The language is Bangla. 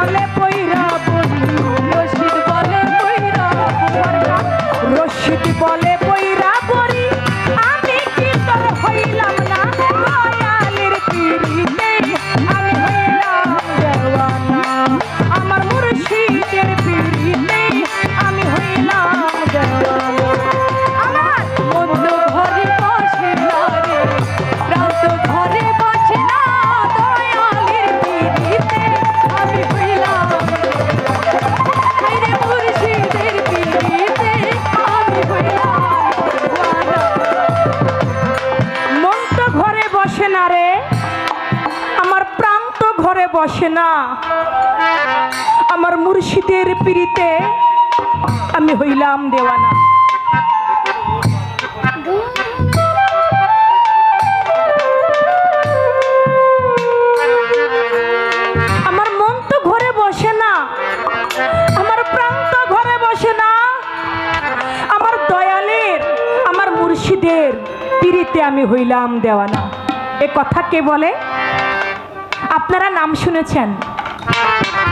Ponle বসে না। আমার মুর্শিদের পিড়িতে আমি হইলাম দেওয়ানা। আমার মন তো ঘরে বসে না। আমার ঘরে বসে না। আমার দয়ালের, আমার মুর্শিদের আমি হইলাম দেওয়ানা। এ কথা কে বলে? আপনারা নাম শুনেছেন।